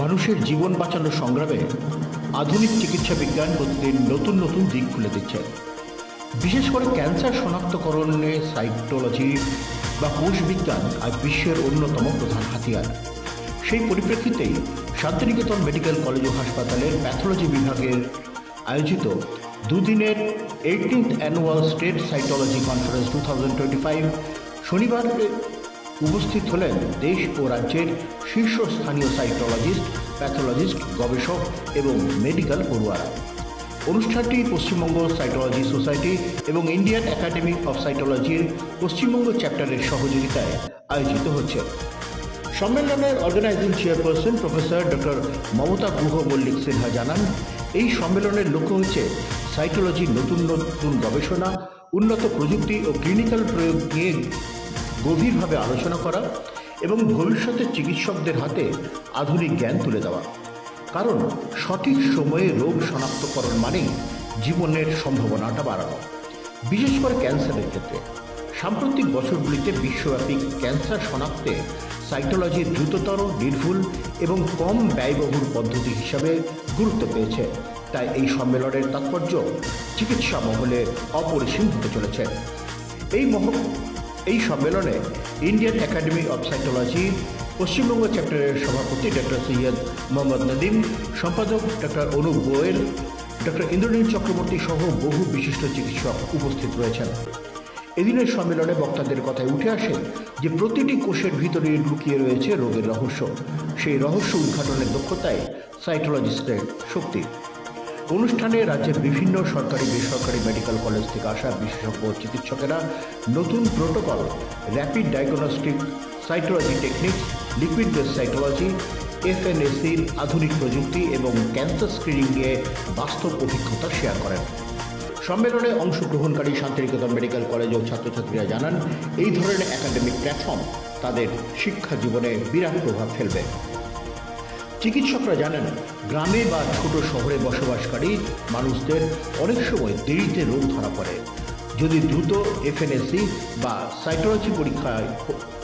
মানুষের জীবন বাঁচানোর সংগ্রামে আধুনিক চিকিৎসা বিজ্ঞান প্রতিদিন নতুন নতুন দিক খুলে দিচ্ছে। বিশেষ করে ক্যান্সার শনাক্তকরণে সাইটোলজি বা কোষ বিজ্ঞান আজ বিশ্বের অন্যতম প্রধান হাতিয়ার। সেই পরিপ্রেক্ষিতেই শান্তিনিকেতন মেডিকেল কলেজ ও হাসপাতালের প্যাথোলজি বিভাগের আয়োজিত দুদিনের eighteenth annual state cytology conference two thousand twenty five শনিবার উপস্থিত হলেন দেশ ও রাজ্যের শীর্ষস্থানীয় সাইটোলজিস্ট, প্যাথোলজিস্ট, গবেষক এবং মেডিকেল পড়ুয়ারা। অনুষ্ঠানটি পশ্চিমবঙ্গ সাইটোলজি সোসাইটি এবং ইন্ডিয়ান একাডেমি অফ সাইটোলজির পশ্চিমবঙ্গ চ্যাপ্টারের সহযোগিতায় আয়োজিত হচ্ছে। সম্মেলনের organizing chairperson professor doctor Mamata Guha Mallick Sinha জানান, এই সম্মেলনের লক্ষ্য হচ্ছে সাইটোলজির নতুন নতুন গবেষণা, উন্নত প্রযুক্তি ও ক্লিনিক্যাল প্রয়োগ নিয়ে গভীরভাবে আলোচনা করা এবং ভবিষ্যতের চিকিৎসকদের হাতে আধুনিক জ্ঞান তুলে দেওয়া। কারণ সঠিক সময়ে রোগ শনাক্তকরণ মানেই জীবনের সম্ভাবনাটা বাড়ানো। বিশেষ করে ক্যান্সারের ক্ষেত্রে। সাম্প্রতিক বছরগুলিতে বিশ্বব্যাপী ক্যান্সার শনাক্তে সাইটোলজি দ্রুততর, নির্ভুল এবং কম ব্যয়বহুল পদ্ধতি হিসাবে গুরুত্ব পেয়েছে। তাই এই সম্মেলনের তাৎপর্য চিকিৎসা মহলে অপরিসীম হতে চলেছে। এই মহ এই সম্মেলনে Indian academy of cytology Paschimbanga চ্যাপ্টারের সভাপতি ডক্টর সৈয়দ মোহাম্মদ নদিম, সম্পাদক ডক্টর অনুপ গোয়েল, ডক্টর ইন্দ্রনীল চক্রবর্তী সহ বহু বিশিষ্ট চিকিৎসক উপস্থিত রয়েছেন। এদিনের সম্মেলনে বক্তাদের কথায় উঠে আসে যে প্রতিটি কোষের ভিতরে লুকিয়ে রয়েছে রোগের রহস্য। সেই রহস্য উদ্ঘাটনের দক্ষতায় সাইটোলজিস্টের শক্তি। অনুষ্ঠানে রাজ্যের বিভিন্ন সরকারি, বেসরকারি মেডিকেল কলেজ থেকে আসা বিশেষজ্ঞ চিকিৎসকেরা নতুন protocol rapid diagnostic cytology technique liquid base cytology এফএনএসির আধুনিক প্রযুক্তি এবং ক্যান্সার স্ক্রিনিং নিয়ে বাস্তব অভিজ্ঞতা শেয়ার করেন। সম্মেলনে অংশগ্রহণকারী শান্তিনিকেতন মেডিকেল কলেজ ও ছাত্রছাত্রীরা জানান, এই ধরনের একাডেমিক প্ল্যাটফর্ম তাদের শিক্ষা জীবনে বিরাট প্রভাব ফেলবে। চিকিৎসকরা জানেন, গ্রামে বা ছোট শহরে বসবাসকারী মানুষদের অনেক সময় দেরিতে রোগ ধরা পড়ে। যদি দ্রুত এফএনএসি বা সাইটোলজি পরীক্ষায়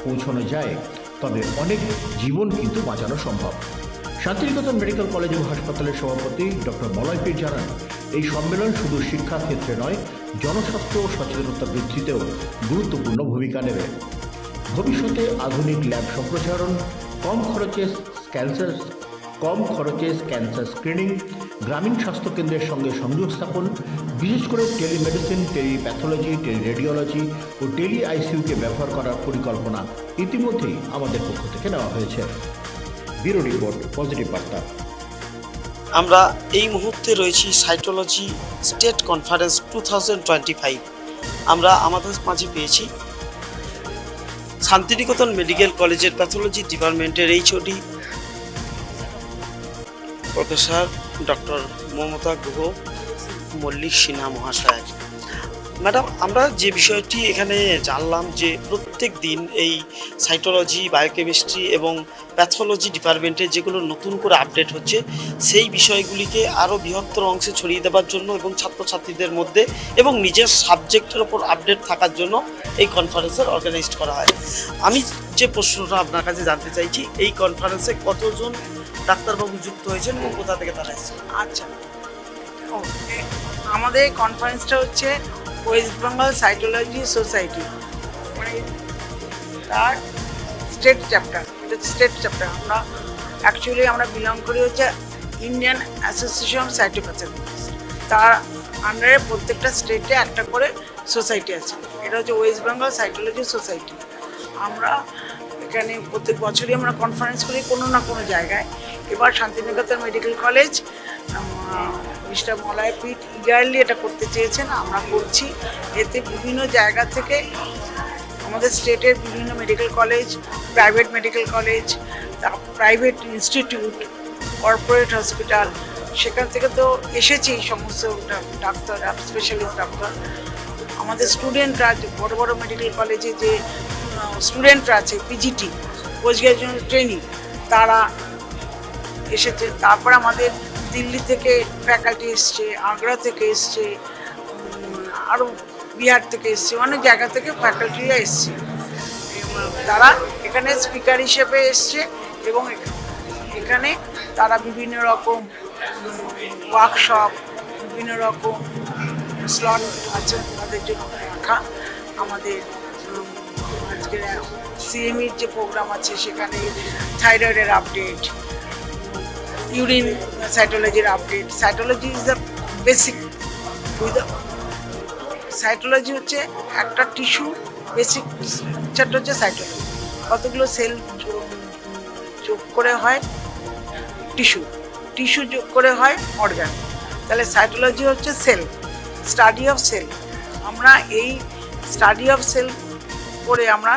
পৌঁছানো যায়, তবে অনেক জীবন কিন্তু বাঁচানো সম্ভব। শান্তিনিকেতন মেডিকেল কলেজ ও হাসপাতালের সভাপতি ডক্টর মলয় পীর জানান, এই সম্মেলন শুধু শিক্ষা ক্ষেত্রে নয়, জনস্বাস্থ্য ও সচেতনতা বৃদ্ধিতেও গুরুত্বপূর্ণ ভূমিকা নেবে। ভবিষ্যতে আধুনিক ল্যাব সম্প্রসারণ, কম খরচে ক্যান্সার কম খরচে ক্যান্সার স্ক্রিনিং, গ্রামীণ স্বাস্থ্যকেন্দ্রের সঙ্গে সংযোগ স্থাপন বিশেষ করে টেলিমেডিসিন, টেলিপ্যাথোলজি, টেলিরেডিওলজি ও টেলি আইসিইউকে ব্যবহার করার পরিকল্পনা ইতিমধ্যেই আমাদের পক্ষ থেকে নেওয়া হয়েছে। ব্যুরো রিপোর্ট, পজিটিভ বার্তা। আমরা এই মুহূর্তে রয়েছি সাইটোলজি স্টেট কনফারেন্স টু আমরা আমাদের মাঝে পেয়েছি শান্তিনিকেতন মেডিকেল কলেজের প্যাথোলজি ডিপার্টমেন্টের HOD professor doctor Mamata Guha, Mallick Sinha মহাশয়। ম্যাডাম, আমরা যে বিষয়টি এখানে জানলাম যে প্রত্যেক দিন এই সাইটোলজি, বায়োকেমিস্ট্রি এবং প্যাথোলজি ডিপার্টমেন্টে যেগুলো নতুন করে আপডেট হচ্ছে, সেই বিষয়গুলিকে আরও বৃহত্তর অংশে ছড়িয়ে দেওয়ার জন্য এবং ছাত্রছাত্রীদের মধ্যে এবং নিজের সাবজেক্টের ওপর আপডেট থাকার জন্য এই কনফারেন্সের অর্গানাইজ করা হয়। আমি যে প্রশ্নটা আপনার কাছে জানতে চাইছি, এই কনফারেন্সে কতজন ডাক্তারবাবু যুক্ত হয়েছেন এবং কোথা থেকে তারা এসেছেন আচ্ছা। আমাদের কনফারেন্সটা হচ্ছে ওয়েস্ট বেঙ্গল সাইটোলজি সোসাইটি মানে তার স্টেট চ্যাপ্টার এটা স্টেট চ্যাপ্টার আমরা অ্যাকচুয়ালি আমরা বিলং করি হচ্ছে ইন্ডিয়ান অ্যাসোসিয়েশন অফ সাইটোপ্যাথোলজিস্ট তার আন্ডারে প্রত্যেকটা স্টেটে একটা করে সোসাইটি আছে। এটা হচ্ছে ওয়েস্ট বেঙ্গল সাইটোলজি সোসাইটি আমরা এখানে প্রত্যেক বছরই আমরা কনফারেন্স করি কোনো না কোনো জায়গায়। এবার Santiniketan medical college mister Malay Pit eagerly এটা করতে চেয়েছেন, আমরা করছি। এতে বিভিন্ন জায়গা থেকে আমাদের স্টেটের বিভিন্ন medical college private medical college private institute corporate hospital সেখান থেকে তো এসেছে সমস্ত ডাক- ডাক্তার স্পেশালিস্ট ডাক্তার। আমাদের স্টুডেন্টরা যে বড় বড় মেডিকেল কলেজে যে স্টুডেন্টরা আছে পিজিটি পোস্ট গ্রাজুয়েশন ট্রেনিং, তারা এসেছে। তারপর আমাদের দিল্লি থেকে ফ্যাকাল্টি এসছে, আগ্রা থেকে এসছে আরও বিহার থেকে এসছে, অনেক জায়গা থেকে ফ্যাকাল্টিরা এসছে। তারা এখানে স্পিকার হিসেবে এসছে এবং এখানে তারা বিভিন্ন রকম ওয়ার্কশপ বিভিন্ন রকম স্লট আছে তাদের জন্য রাখা আমাদের আজকের সিএমইর যে প্রোগ্রাম আছে সেখানে থাইরয়েডের update urine সাইটোলজির update cytology is the basic cytology হচ্ছে একটা টিস্যু বেসিক চারটা হচ্ছে সাইটোলজি কতগুলো সেল যোগ করে হয়? টিস্যু টিস্যু যোগ করে হয় অর্গান তাহলে সাইটোলজি হচ্ছে সেল স্টাডি অফ সেল আমরা এই স্টাডি অফ সেল করে আমরা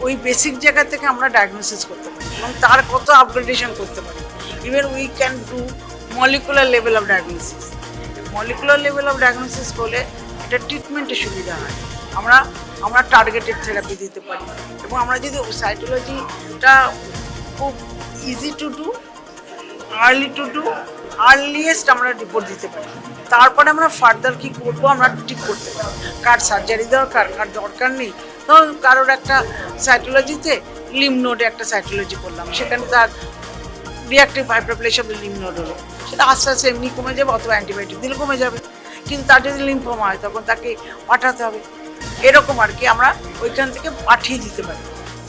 ওই বেসিক জায়গা থেকে আমরা ডায়াগনোসিস করতে পারি এবং তার কত আপগ্রেডেশন করতে পারি। Even we can do molecular level of diagnosis molecular level of diagnosis করলে এটা ট্রিটমেন্টের সুবিধা হয়। আমরা আমরা টার্গেটেড থেরাপি দিতে পারি। এবং আমরা যদি সাইটোলজিটা খুব easy to do early to do earliest আমরা রিপোর্ট দিতে পারি। তারপরে আমরা ফার্দার কি করব, আমরা ঠিক করতে পারি কার সার্জারি দরকার, কার দরকার নেই। ধরুন কারোর একটা সাইটোলজিতে লিম নোডে একটা সাইটোলজি করলাম, সেখানে তার রিয়াক্টিভ হাইপারপ্লেশন লিম নোড হলো সেটা আস্তে আস্তে এমনি কমে যাবে অথবা অ্যান্টিবায়োটিক দিলে কমে যাবে। কিন্তু তার যদি লিম্ফোমা হয়, তখন তাকে পাঠাতে হবে। এরকম আর কি আমরা ওইখান থেকে পাঠিয়ে দিতে পারি।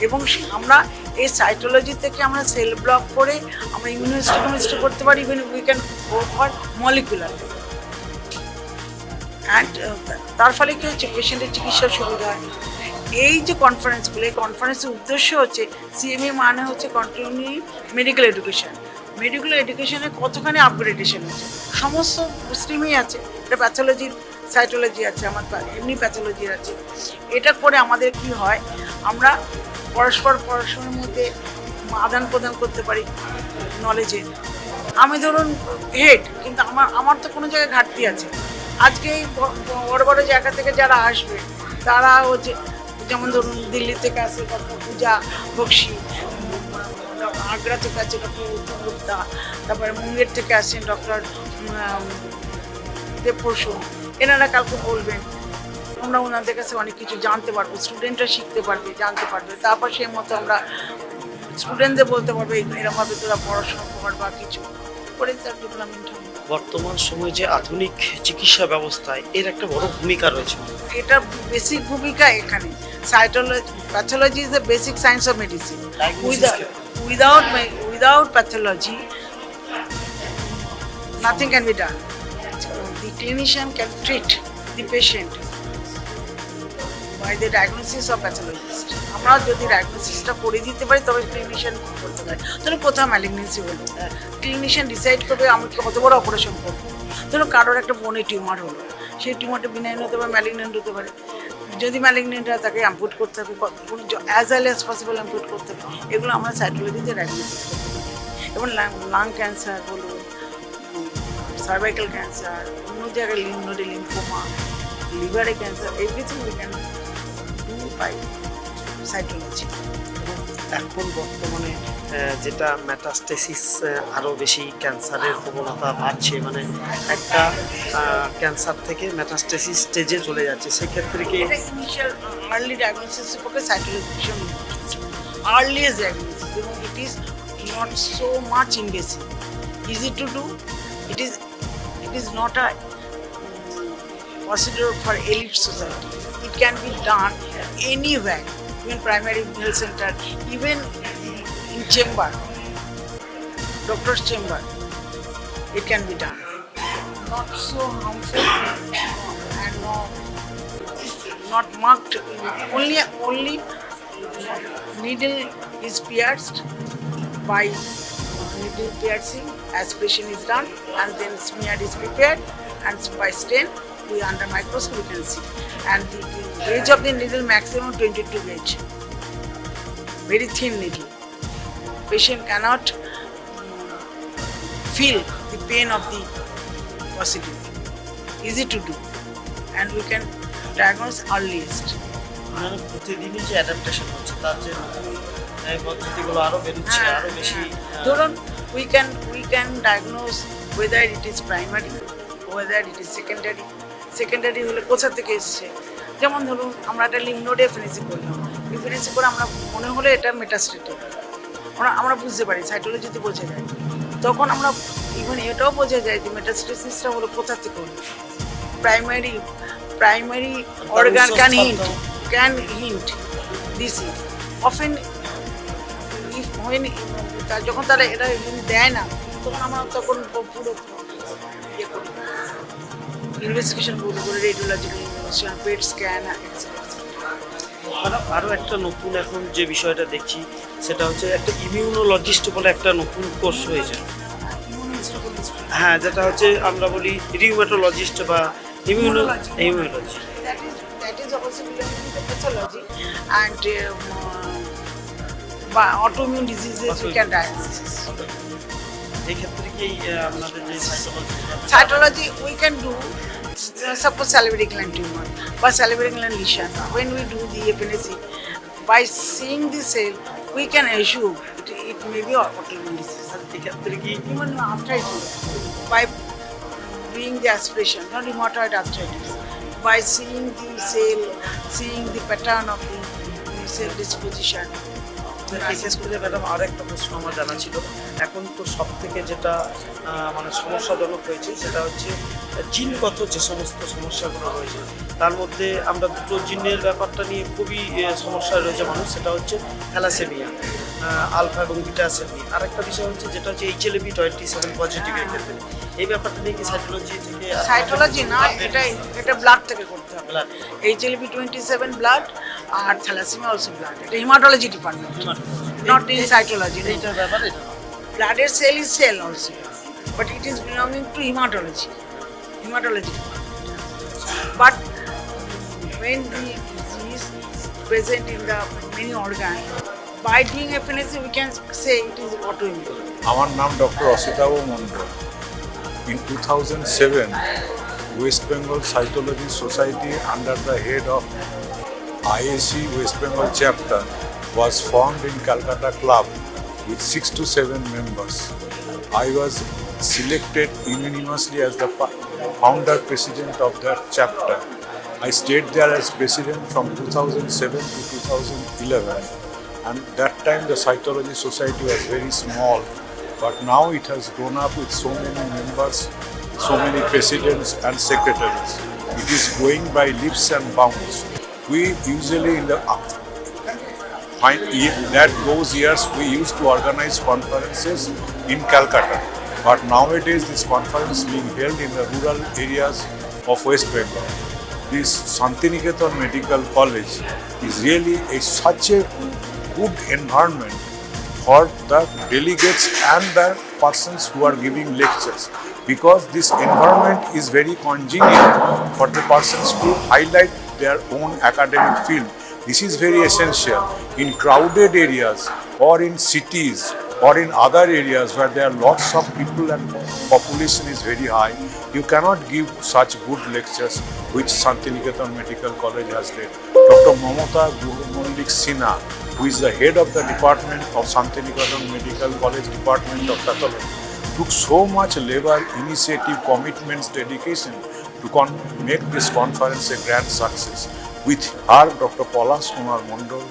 এবং আমরা এই সাইটোলজি থেকে আমরা সেল ব্লক করে আমরা ইমিউনোস্টোকেমিস্ট্রি করতে পারি even we can go for molecular and তার ফলে কী হচ্ছে পেশেন্টের চিকিৎসার সুবিধা হয়। এই যে কনফারেন্সগুলো এই কনফারেন্সের উদ্দেশ্য হচ্ছে সিএমএ মানে হচ্ছে কন্টিনিউ মেডিকেল এডুকেশন মেডিকেল এডুকেশনে কতখানি আপগ্রেডেশন হচ্ছে সমস্ত স্ট্রিমেই আছে এটা প্যাথোলজির সাইটোলজি আছে, আমার এমনি প্যাথোলজির আছে। এটা করে আমাদের কি হয়? আমরা পরস্পর পরস্পরের মধ্যে আদান প্রদান করতে পারি নলেজে আমি ধরুন হেড কিন্তু আমার আমার তো কোনো জায়গায় ঘাটতি আছে। আজকে এই বড় বড় জায়গা থেকে যারা আসবে, তারা হচ্ছে যেমন ধরুন দিল্লি থেকে আসে ডক্টর পূজা বক্সি আগ্রা থেকে আছে ডক্টর উত্তম গুপ্তা তারপরে মুঙ্গের থেকে আসেন ডক্টর দেবপরশু এনারা কালকে বলবেন আমরা ওনাদের কাছে অনেক কিছু জানতে পারব স্টুডেন্টরা শিখতে পারবে জানতে পারবে। তারপর সেই মতো আমরা স্টুডেন্টদের বলতে পারব এরকমভাবে তোরা পড়াশোনা কর বা কিছু করে তার ডেভেলপমেন্ট হবে। বর্তমান সময়ে যে আধুনিক চিকিৎসা ব্যবস্থায় এর একটা বড় ভূমিকা রয়েছে। এটা বেসিক ভূমিকা এখানে। Cytology pathology is the basic science of medicine Diagnosis without without pathology nothing can be done. The clinician can treat the patient by the diagnosis of pathologist. আমরা যদি ডায়াগনোসিসটা করে দিতে পারি তবে ক্লিনিশিয়ান করতে পারি? ধরো কোথাও ম্যালিগনেন্সি হলো। ক্লিনিশিয়ান ডিসাইড করবে আমি কত বড় অপারেশন করব। ধরো কারোর একটা বনে টিউমার হলো। সেই টিউমারটা বিনাইন হতে পারে ম্যালিগনেন্ট হতে পারে। যদি ম্যালিগনেন্ট হয় তাকে অ্যাম্পুট করতে হবে অ্যাজ ওয়েল অ্যাজ পসিবল অ্যাম্পুট করতে হবে, এগুলো আমরা সাইটোলজিতে ডায়াগনোসিস করতে এবং লাং ক্যান্সার বলুন সার্ভাইকাল ক্যান্সার অন্য জায়গায় লিমনোডে লিম্ফোমা লিভারে cancer everything we can do by cytology এখন বর্তমানে যেটা ম্যাটাস্টেসিস আরও বেশি ক্যান্সারের প্রবণতা বাড়ছে। মানে একটা ক্যান্সার থেকে ম্যাটাস্টেসিস স্টেজে চলে যাচ্ছে। সেক্ষেত্রে কি ইনিশিয়াল আর্লি ডায়াগনোসিসের পক্ষে সাইটোলজি ভীষণ আর্লিয়েস্ট ডায়াগনোসিস এবং it is not so much invasive easy to do it is it is not a procedure for elite society. It can be done anywhere, primary health center, even in chamber, doctor's chamber. It can be done. Not so harmful and not, not marked. Only only needle is pierced by needle piercing, aspiration is done, and then smear is prepared, and by stain, we under microscope we can see. And the, the gauge of the needle maximum 22 gauge, very thin needle. Patient cannot mm, feel the pain of the procedure. Easy to do, and we can diagnose earliest. মানে প্রতিদিনই যে adaptation হচ্ছে তার যে পদ্ধতিগুলো আরও বেরোচ্ছে হ্যাঁ, আরও বেশি হ্যাঁ। ধরুন we can we can diagnose whether it is primary whether it is secondary secondary হলে কোথা থেকে এসছে যেমন ধরুন আমরা একটা লিমনোডে ফিনিসি করলাম ফিনিসি করে আমরা মনে হলে এটা মেটাস্টেটে আমরা আমরা বুঝতে পারি সাইটোলজিতে বোঝা যায়। তখন আমরা ইভেন এটাও বোঝা যায় যে মেটাস্টেসিসটা হলো কোথা থেকে হলো। Primary primary organ can hint can hint this is often if when যখন তারা এটা দেয় না তখন আমরা তখন পুরো ইয়ে করি। ইনভেস্টিগেশন করে radiological investigation PET scan madam আরও একটা নতুন এখন যে বিষয়টা দেখছি সেটা হচ্ছে একটা ইমিউনোলজিস্ট বলে একটা নতুন কোর্স হয়েছে। হ্যাঁ যেটা হচ্ছে আমরা বলি রিউমেটোলজিস্ট বা immuno immunology and um, uh, autoimmune diseases we can diagnose. ক্ষেত্রে কি আপনাদের যে psychology Cytology we can do. Suppose salivary gland tumor বা salivary gland lesion. When we do the FNAC, by seeing the cell, we can assume it, it may be autoimmune disease. Even arthritis, by doing the aspiration, not rheumatoid arthritis, by seeing the cell, seeing the pattern of the, the cell disposition. বিশেষ করে madam আর একটা প্রশ্ন আমার জানা ছিল এখন তো সব থেকে যেটা মানে সমস্যাজনক হয়েছে সেটা হচ্ছে জিনগত যে সমস্ত সমস্যাগুলো রয়েছে তার মধ্যে আমরা দুটো জিনের ব্যাপারটা নিয়ে খুবই আহ, সমস্যায় রয়েছে মানুষ সেটা হচ্ছে থ্যালাসেমিয়া আলফা এবং বিটা সেমি আর একটা বিষয় হচ্ছে যেটা হচ্ছে এইচএলবি টোয়েন্টি সেভেন পজিটিভের ক্ষেত্রে। এই ব্যাপারটা নিয়ে কি সাইকোলজি থেকে সাইটোলজি না এটা এটা ব্লাড থেকে করতে হবে। Blood. HLB twenty seven blood আর থ্যালাসিমিয়া অলসো ব্লাড এটা haematology department not in cytology এইটার ব্যাপারে ব্লাডের cell is cell cell but it is is to to Hematology. But when the disease present in the many organ, by doing FNAC we can say it is autoimmune. আমার নাম doctor Asitabha two thousand seven West Bengal cytology society under the head of IAC West Bengal chapter was formed in Calcutta Club with six to seven members. I was selected unanimously as the founder president of that chapter. I stayed there as president from 2007 to 2011 and that time the cytology society was very small. But now it has grown up with so many members so many presidents and secretaries. It is going by leaps and bounds. We usually in the that those years we used to organize conferences in calcutta but nowadays this conference is being held in the rural areas of west bengal. This Santiniketan Medical College is really a, such a good environment for the delegates and the persons who are giving lectures. Because this environment is very congenial for the persons to highlight their own academic field. This is very essential in crowded areas or in cities or in other areas where there are lots of people and population is very high. You cannot give such good lectures which Santiniketan Medical College has did. Dr. Mamata Gurumondik Sinha, who is the head of the department of Santiniketan Medical College Department of Pathology, took so much labor, initiative, commitments, dedication to con- make this conference a grand success. With her, Dr. Palas Kumar Mondol,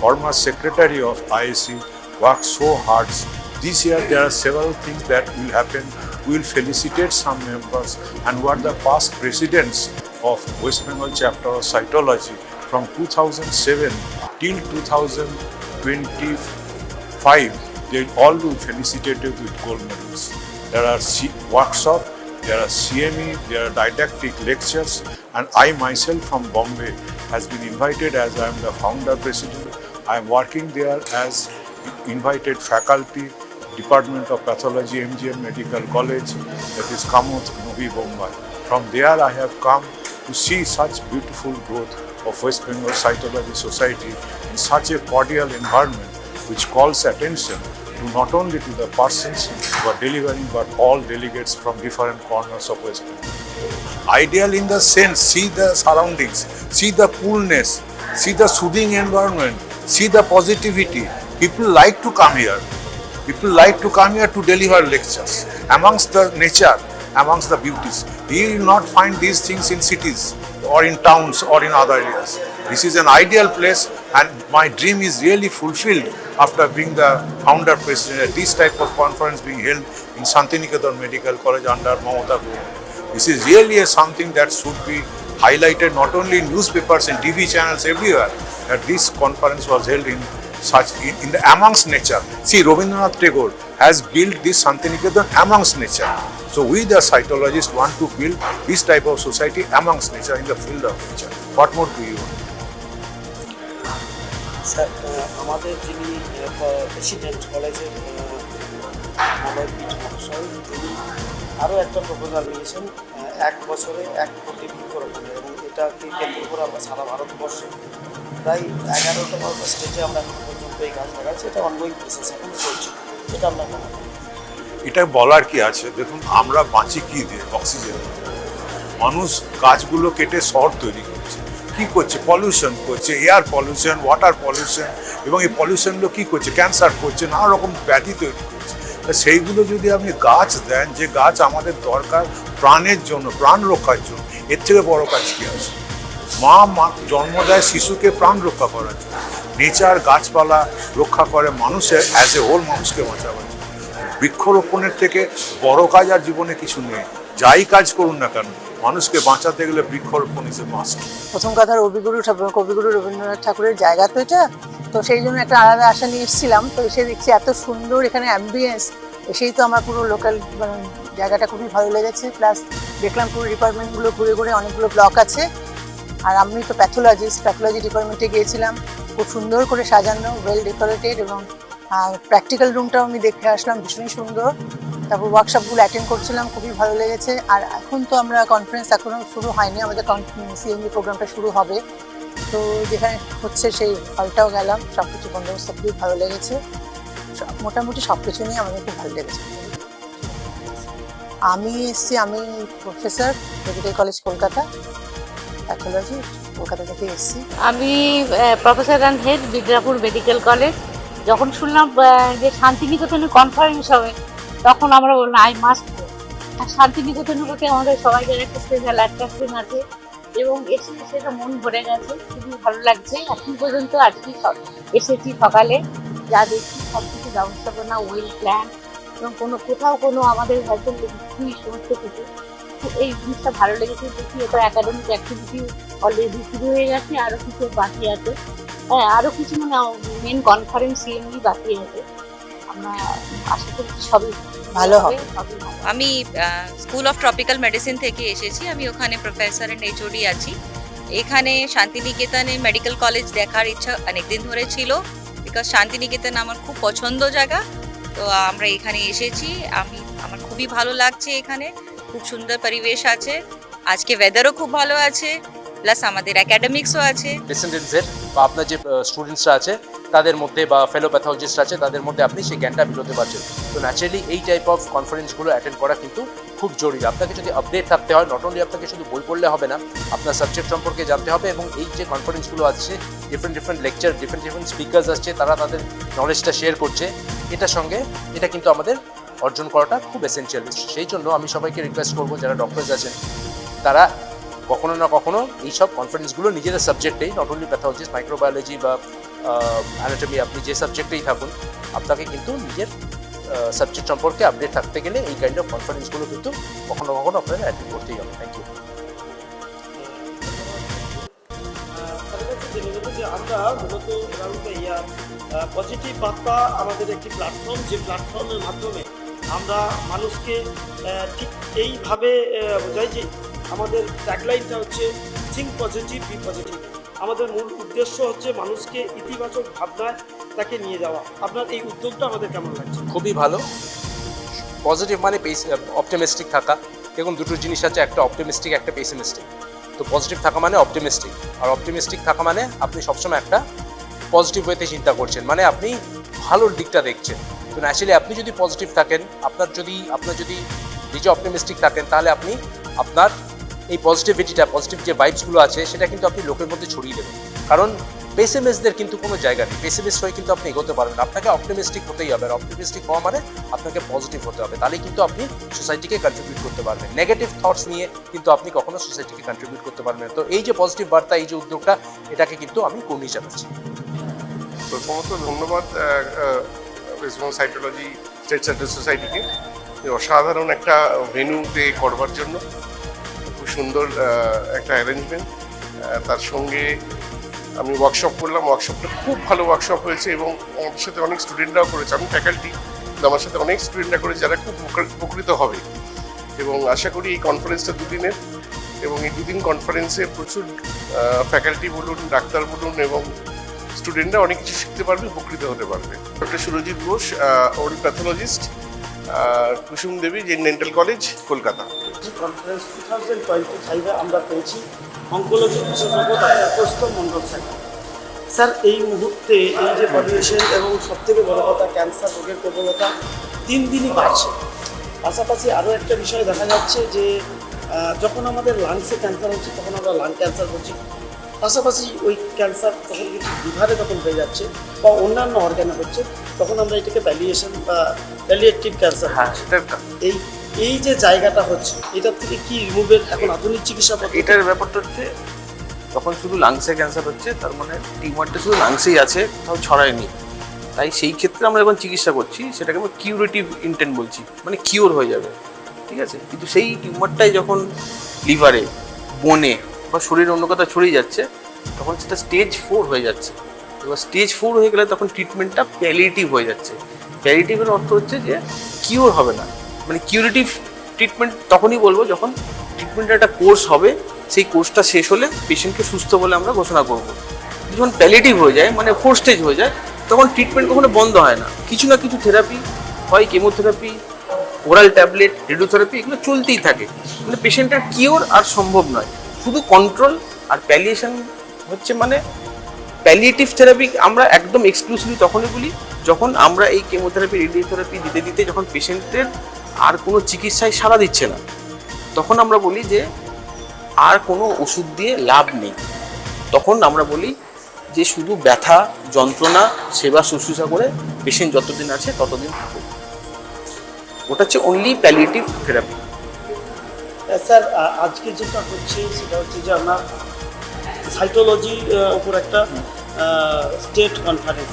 former secretary of IAC, worked so hard. This year there are several things that will happen. We will felicitate some members and who are the past presidents of West Bengal chapter of cytology from 2007 till 2025. They all will felicitated with gold medals. There are C- there are CME, there are didactic lectures, and I myself from Bombay has been invited as I am the founder president. I am working there as invited faculty, Department of Pathology, MGM Medical College, that is Kamuth, Novi Bombay. From there I have come to see such beautiful growth of West Bengal Cytology Society in such a cordial environment which calls attention to not only to the persons who are delivering but all delegates from different corners of West Bengal. Ideal in the sense, see the surroundings, see the coolness, see the soothing environment, see the positivity. People like to come here. People like to come here to deliver lectures amongst the nature, amongst the beauties. You will not find these things in cities or in towns or in other areas. This is an ideal place And my dream is really fulfilled after being the founder president this type of conference being held in Santiniketan Medical College under Mamata Guru. This is really something that should be highlighted not only in newspapers and TV channels everywhere, that this conference was held in such in, in the amongst nature. See, Rabindranath Tagore has built this Santiniketan amongst nature. So we the cytologists want to build this type of society amongst nature in the field of nature. What more do you want? Sir আমাদের যিনি president কলেজের পিঠ মহাশয় তিনি আরও একটা proposal নিয়েছেন এক বছরে এক কোটি বৃক্ষরোপণের এবং এটাকে কেন্দ্র করে আমরা সারা ভারতবর্ষে প্রায় এগারোটা স্টেটে আমরা এটা অনগোয়িং প্রসেস এখন চলছে, এটা আমরা এটা বলার কি আছে? দেখুন, আমরা বাঁচি কি দিয়ে? অক্সিজেন। মানুষ গাছগুলো কেটে শহর তৈরি করছে। কি করছে? পলিউশন করছে এয়ার পলিউশন ওয়াটার পলিউশন এবং এই পলিউশনগুলো কি করছে? ক্যান্সার করছে, নানা রকম ব্যাধি তৈরি করছে। সেইগুলো যদি আপনি গাছ দেন, যে গাছ আমাদের দরকার প্রাণের জন্য, প্রাণ রক্ষার জন্য, এর থেকে বড় কাজ কি আছে? মা মা জন্ম দেয় শিশুকে প্রাণ রক্ষা করার জন্য। নেচার গাছপালা রক্ষা করে মানুষের অ্যাজ এ হোল মানুষকে বাঁচাবার জন্য। বৃক্ষরোপণের থেকে বড় কাজ আর জীবনে কিছু নেই। যাই কাজ করুন না কেন, মানুষকে বাঁচাতে গেলে বৃক্ষরোপণ ইজ এ প্রথম কথা রবিগুরু ঠাকুর, কবিগুরু রবীন্দ্রনাথ ঠাকুরের জায়গা তো এটা। তো সেই জন্য একটা আলাদা আশা নিয়ে এসেছিলাম। তো এসে দেখছি এত সুন্দর এখানে অ্যাম্বিয়েন্স এসেই তো আমার পুরো লোকাল জায়গাটা খুবই ভালো লেগেছে। প্লাস দেখলাম পুরো ডিপার্টমেন্টগুলো ঘুরে ঘুরে অনেকগুলো ব্লক আছে। আর আমি তো প্যাথোলজিস্ট প্যাথোলজি ডিপার্টমেন্টে গিয়েছিলাম। খুব সুন্দর করে সাজানো ওয়েল ডেকোরেটেড এবং প্র্যাকটিক্যাল রুমটাও আমি দেখে আসলাম, ভীষণই সুন্দর। তারপর ওয়ার্কশপগুলো অ্যাটেন্ড করছিলাম, খুবই ভালো লেগেছে। আর এখন তো আমরা কনফারেন্স এখনও শুরু হয়নি, আমাদের সিএমজি প্রোগ্রামটা শুরু হবে। তো যেখানে হচ্ছে সেই হলটাও গেলাম সব কিছু বন্দোবস্ত খুবই ভালো লেগেছে। মোটামুটি সব কিছু নিয়ে আমাদের খুব ভালো লেগেছে। আমি এসছি, আমি professor medical college Kolkata pathology Kolkata থেকে এসছি আমি professor and head Bidyapur medical college যখন শুনলাম যে শান্তিনিকেতনে কনফারেন্স হবে, তখন আমরা বললাম, আই মাস্ট শান্তিনিকেতনের প্রতি আমাদের সবাইকার একটা স্পেশাল অ্যাট্রাকশন আছে। এবং এসে সেটা মন ভরে গেছে, খুবই ভালো লাগছে। এখন পর্যন্ত আজকে এসেছি সকালে। যা দেখছি সব কিছু ব্যবস্থাপনা ওয়েল প্ল্যান এবং কোনো কোথাও কোনো আমাদের হয়তো সমস্ত কিছু। এই জিনিসটা ভালো লেগেছে দেখি এটা একাডেমিক অ্যাক্টিভিটি অলরেডি শুরু হয়ে গেছে আরও কিছু বাকি আছে। হ্যাঁ আরও কিছু মানে মেন কনফারেন্স সিএমডি বাকি আছে। আমরা আশা করছি সবই ভালো হবে। আমি স্কুল অফ ট্রপিক্যাল মেডিসিন থেকে এসেছি। আমি ওখানে প্রফেসর অ্যান্ড এইচওডি আছি। এখানে শান্তিনিকেতনে মেডিকেল কলেজ দেখার ইচ্ছা অনেকদিন ধরে ছিল। বিকজ শান্তিনিকেতন আমার খুব পছন্দ জায়গা। তো আমরা এখানে এসেছি। আমি আমার খুবই ভালো লাগছে এখানে। খুব সুন্দর পরিবেশ আছে। আজকে ওয়েদারও খুব ভালো আছে প্লাস আমাদের একাডেমিক্সও আছে। ডিসেন্ডেন্টসের বা আপনার যে স্টুডেন্টসরা আছে, তাদের মধ্যে বা ফেলো প্যাথোলজিস্ট আছে, তাদের মধ্যে আপনি সেই জ্ঞানটা বিলোতে পারছেন। তো ন্যাচারালি এই টাইপ অফ কনফারেন্সগুলো অ্যাটেন্ড করা কিন্তু খুব জরুরি। আপনাকে যদি আপডেট থাকতে হয় নট অনলি আপনাকে শুধু বই পড়লে হবে না, আপনার সাবজেক্ট সম্পর্কে জানতে হবে এবং এই যে কনফারেন্সগুলো আসছে different different lecture different different speakers আসছে, তারা তাদের নলেজটা শেয়ার করছে। এটার সঙ্গে, এটা কিন্তু আমাদের অর্জন করাটা খুব এসেন্সিয়াল সেই জন্য আমি সবাইকে রিকোয়েস্ট করব, যারা ডক্টরস আছেন, তারা কখনো না কখনো এইসব কনফারেন্সগুলো নিজেদের সাবজেক্টেই নট অনলি প্যাথোলজিস্ট মাইক্রোবায়োলজি বা অ্যানাটমি আপনি যে সাবজেক্টেই থাকুন, আপনাকে কিন্তু নিজের সাবজেক্ট সম্পর্কে আপডেট থাকতে গেলে এই কাইন্ড অফ কনফারেন্সগুলো কিন্তু কখনো কখনো আপনাদের অ্যাটেন্ড করতেই হবে। থ্যাংক ইউ আমরা মূলত পজিটিভ বার্তা আমাদের একটি প্ল্যাটফর্ম যে প্ল্যাটফর্মের মাধ্যমে আমরা মানুষকে ঠিক এইভাবে বোঝাই যে আমাদের ট্যাগলাইনটা হচ্ছে থিঙ্ক পজিটিভ বি পজিটিভ আমাদের মূল উদ্দেশ্য হচ্ছে মানুষকে ইতিবাচক ভাবনায় তাকে নিয়ে যাওয়া। আপনার এই উদ্যোগটা আমাদের কেমন লাগছে? খুবই ভালো। পজিটিভ মানে অপটিমিস্টিক থাকা। দেখুন, দুটো জিনিস আছে, একটা অপটিমিস্টিক একটা পেসিমিস্টিক তো পজিটিভ থাকা মানে অপটিমিস্টিক আর অপটিমিস্টিক থাকা মানে আপনি সবসময় একটা পজিটিভ ওয়েতে চিন্তা করছেন। মানে আপনি ভালোর দিকটা দেখছেন। তো ন্যাচারালি আপনি যদি পজিটিভ থাকেন, আপনার যদি আপনার যদি নিজে অপটিমিস্টিক থাকেন, তাহলে আপনি আপনার এই পজিটিভিটিটা পজিটিভ যে ভাইবসগুলো আছে, সেটা কিন্তু আপনি লোকের মধ্যে ছড়িয়ে দেবেন। কারণ পেসিমিস্টদের কিন্তু কোনো জায়গা নেই। পেসিমিস্ট হয়ে কিন্তু আপনি এগোতে পারবেন আপনাকে অপটিমিস্টিক হতেই হবে। আর অপটিমিস্টিক হওয়া মানে আপনাকে পজিটিভ হতে হবে। তাহলে কিন্তু আপনি সোসাইটিকে কন্ট্রিবিউট করতে পারবেন। নেগেটিভ থটস নিয়ে কিন্তু আপনি কখনো সোসাইটিকে কন্ট্রিবিউট করতে পারবেন তো এই যে পজিটিভ বার্তা, এই যে উদ্যোগটা, এটাকে কিন্তু আমি কর্মী জানাচ্ছি। প্রথমত ধন্যবাদ বেঙ্গল সাইটোলজি স্টেট সেন্টার সোসাইটিকে অসাধারণ একটা ভেন্যুতে করবার জন্য, খুব সুন্দর একটা অ্যারেঞ্জমেন্ট তার সঙ্গে আমি ওয়ার্কশপ করলাম ওয়ার্কশপটা খুব ভালো ওয়ার্কশপ হয়েছে এবং আমাদের সাথে অনেক স্টুডেন্টরাও করেছে। আমি ফ্যাকাল্টি আমার সাথে অনেক স্টুডেন্টরা করেছে যারা খুব উপকৃত হবে। এবং আশা করি এই কনফারেন্সটা দুদিনের এবং এই দুদিন কনফারেন্সে প্রচুর ফ্যাকাল্টি বলুন, ডাক্তার বলুন এবং স্টুডেন্টরা অনেক কিছু শিখতে পারবে, উপকৃত হতে পারবে। Doctor Surajit Ghosh old pathologist Kusum Devi gen dental college Kolkata. Two thousand আমরা পেয়েছি অঙ্কোলজি মণ্ডল স্যার স্যার, এই মুহূর্তে এই যে পলিউশন এবং সবথেকে বড় কথা ক্যান্সার রোগের প্রবণতা দিন দিনই বাড়ছে। পাশাপাশি আরও একটা বিষয় দেখা যাচ্ছে যে যখন আমাদের লাংসে ক্যান্সার হচ্ছে, তখন আমরা লাং ক্যান্সার বলছি পাশাপাশি ওই ক্যান্সার তখন কিছু লিভারে যখন হয়ে যাচ্ছে বা অন্যান্য অর্গানে হচ্ছে তখন আমরা এটাকে ভ্যালিয়েশন বা ভ্যালিয়েটিভ ক্যান্সার হ্যাঁ এই এই যে জায়গাটা হচ্ছে এটার থেকে কি রিমুভের এখন আধুনিক চিকিৎসা পদ্ধতি? এটার ব্যাপারটা হচ্ছে তখন শুধু লাংসে ক্যান্সার হচ্ছে তার মানে টিউমারটা শুধু লাংসেই আছে কোথাও ছড়ায়নি। তাই সেই ক্ষেত্রে আমরা যখন চিকিৎসা করছি সেটাকে আমরা কিউরেটিভ ইন্টেন্ট বলছি মানে কিওর হয়ে যাবে। ঠিক আছে? কিন্তু সেই টিউমারটাই যখন লিভারে বনে বা শরীরের অন্য কোথাও ছড়িয়ে যাচ্ছে, তখন সেটা স্টেজ ফোর হয়ে যাচ্ছে। এবার স্টেজ ফোর হয়ে গেলে তখন ট্রিটমেন্টটা প্যালিয়েটিভ হয়ে যাচ্ছে। প্যালিটিভের অর্থ হচ্ছে যে কিওর হবে না। মানে কিউরেটিভ ট্রিটমেন্ট তখনই বলব যখন ট্রিটমেন্টের একটা কোর্স হবে, সেই কোর্সটা শেষ হলে পেশেন্টকে সুস্থ বলে আমরা ঘোষণা করব। যখন প্যালিটিভ হয়ে যায় মানে ফোর স্টেজ হয়ে যায়, তখন ট্রিটমেন্ট কখনো বন্ধ হয় না। কিছু না কিছু থেরাপি হয় কেমোথেরাপি ওরাল ট্যাবলেট রেডিওথেরাপি এগুলো চলতেই থাকে। মানে পেশেন্টের কিওর আর সম্ভব নয়। শুধু কন্ট্রোল আর প্যালিয়েশন হচ্ছে মানে প্যালিয়েটিভ থেরাপি আমরা একদম এক্সক্লুসিভলি তখনই বলি যখন আমরা এই কেমোথেরাপি রেডিওথেরাপি দিতে দিতে যখন পেশেন্টের আর কোনো চিকিৎসায় সাড়া দিচ্ছে না, তখন আমরা বলি যে আর কোনো ওষুধ দিয়ে লাভ নেই। তখন আমরা বলি যে শুধু ব্যথা, যন্ত্রণা, সেবা শুশ্রূষা করে পেশেন্ট যতদিন আছে ততদিন থাকুক। ওটা হচ্ছে অনলি প্যালিয়েটিভ থেরাপি স্যার আজকে যেটা হচ্ছে সেটা হচ্ছে যে আমরা সাইটোলজি উপর একটা স্টেট কনফারেন্স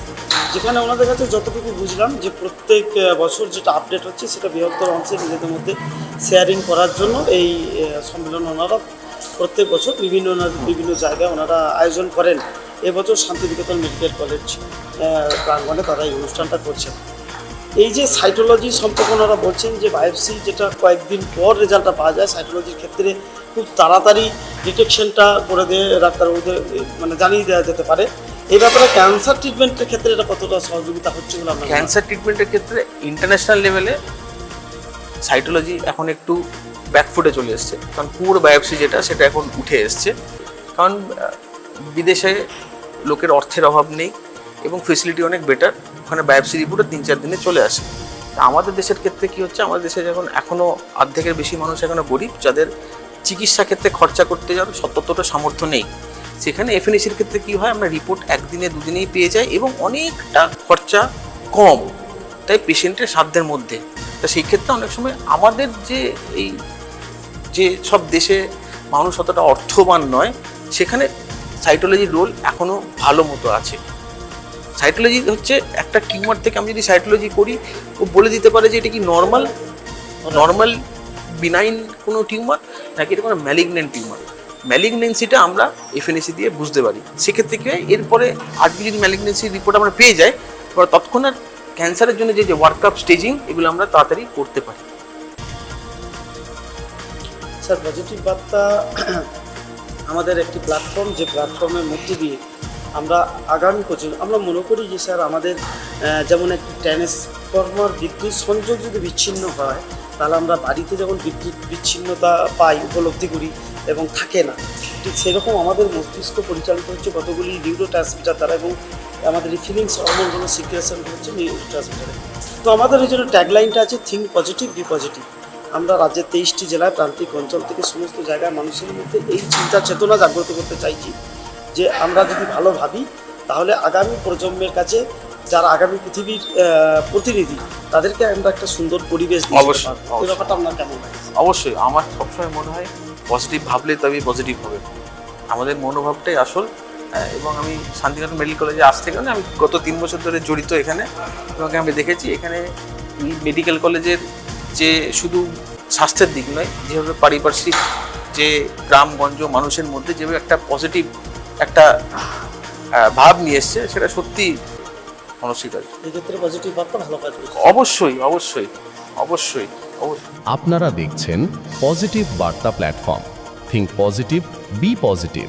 যেখানে ওনাদের কাছে যতটুকু বুঝলাম যে প্রত্যেক বছর যেটা আপডেট হচ্ছে সেটা বৃহত্তর অংশে নিজেদের মধ্যে শেয়ারিং করার জন্য এই সম্মেলন ওনারা প্রত্যেক বছর বিভিন্ন বিভিন্ন জায়গায় ওনারা আয়োজন করেন। এবছর শান্তিনিকেতন মেডিকেল কলেজ প্রাঙ্গণে তারা এই অনুষ্ঠানটা করছেন। এই যে সাইটোলজি সম্পর্কে ওনারা বলছেন যে বায়োপসি যেটা কয়েকদিন পর রেজাল্টটা পাওয়া যায় সাইটোলজির ক্ষেত্রে খুব তাড়াতাড়ি ডিটেকশনটা করে দিয়ে, ডাক্তারবাবুদের মানে জানিয়ে দেওয়া যেতে পারে। এই ব্যাপারে ক্যান্সার ট্রিটমেন্টের ক্ষেত্রে এটা কতটা সহযোগিতা হচ্ছে বলে হয়? ক্যান্সার ট্রিটমেন্টের ক্ষেত্রে ইন্টারন্যাশনাল লেভেলে সাইটোলজি এখন একটু ব্যাকফুটে চলে এসছে। কারণ পুর বায়োপসি যেটা, সেটা এখন উঠে এসছে। কারণ বিদেশে লোকের অর্থের অভাব নেই এবং ফেসিলিটি অনেক বেটার ওখানে বায়োপসি রিপোর্টও তিন চার দিনে চলে আসে। আমাদের দেশের ক্ষেত্রে কি হচ্ছে? আমাদের দেশে যখন এখনও অর্ধেকের বেশি মানুষ এখনও গরিব, যাদের চিকিৎসা ক্ষেত্রে খরচা করতে যাওয়ার সত্যতটা সামর্থ্য নেই, সেখানে এফএনএসির ক্ষেত্রে কি হয়? আমরা রিপোর্ট একদিনে, দুদিনেই পেয়ে যাই এবং অনেকটা খরচা কম তাই পেশেন্টের সাধ্যের মধ্যে। তা সেই ক্ষেত্রে অনেক সময় আমাদের যে এই যে সব দেশে মানুষ অতটা অর্থবান নয়, সেখানে সাইটোলজির রোল এখনও ভালো মতো আছে। সাইটোলজি হচ্ছে একটা টিউমার থেকে আমি যদি সাইটোলজি করি, ও বলে দিতে পারে যে এটা কি নর্মাল নর্মাল বিনাইন কোনো টিউমার নাকি এটা কোনো ম্যালিগনেন্ট টিউমার ম্যালিগনেন্সিটা আমরা এফএনএসি দিয়ে বুঝতে পারি। সেক্ষেত্রে কি হয়? এরপরে আজকে যদি ম্যালিগনেন্সির রিপোর্ট আমরা পেয়ে যাই, এবার তৎক্ষণাৎ ক্যান্সারের জন্য যে যে ওয়ার্ক আপ স্টেজিং এগুলো আমরা তাড়াতাড়ি করতে পারি। স্যার পজিটিভ বার্তা আমাদের একটি প্ল্যাটফর্ম যে প্ল্যাটফর্মের মধ্য দিয়ে আমরা আগামী প্রজন্ম, আমরা মনে করি যে স্যার, আমাদের যেমন একটি ট্রান্সফর্মার বিদ্যুৎ সংযোগ যদি বিচ্ছিন্ন হয়, তাহলে আমরা বাড়িতে যখন বিদ্যুৎ বিচ্ছিন্নতা পাই, উপলব্ধি করি এবং থাকে না। ঠিক সেরকম আমাদের মস্তিষ্ক পরিচালিত হচ্ছে কতগুলি নিউরো ট্রান্সমিটার দ্বারা এবং আমাদের এই ফিলিংস হরমোনগুলো সিক্রেশন হচ্ছে নিউরো ট্রান্সমিটারে তো আমাদের এই জন্য ট্যাগলাইনটা আছে থিঙ্ক পজিটিভ বি পজিটিভ আমরা রাজ্যের তেইশটি জেলায় প্রান্তিক অঞ্চল থেকে সমস্ত জায়গায় মানুষের মধ্যে এই চিন্তা চেতনা জাগ্রত করতে চাইছি। যে আমরা যদি ভালো ভাবি তাহলে আগামী প্রজন্মের কাছে যারা আগামী পৃথিবীর প্রতিনিধি তাদেরকে আমরা একটা সুন্দর পরিবেশ অবশ্যই। ব্যাপারটা আপনার কেমন অবশ্যই। আমার সবসময় মনে হয় পজিটিভ ভাবলে তবেই পজিটিভ হবে। আমাদের মনোভাবটাই আসল এবং আমি শান্তিনিকেতন মেডিকেল কলেজে আজ থেকে মানে আমি গত তিন বছর ধরে জড়িত এখানে। এবং আমি দেখেছি এখানে মেডিকেল কলেজের যে শুধু স্বাস্থ্যের দিক নয় যেভাবে পারিপার্শ্বিক যে গ্রামগঞ্জ মানুষের মধ্যে যেভাবে একটা পজিটিভ একটা ভাব নিয়ে এসছে সেটা সত্যি অনস্বীকার্য। এক্ষেত্রে পজিটিভ ভাবটা ভালো কাজ করছে। অবশ্যই অবশ্যই অবশ্যই অবশ্যই। আপনারা দেখছেন পজিটিভ বার্তা platform. Think positive be positive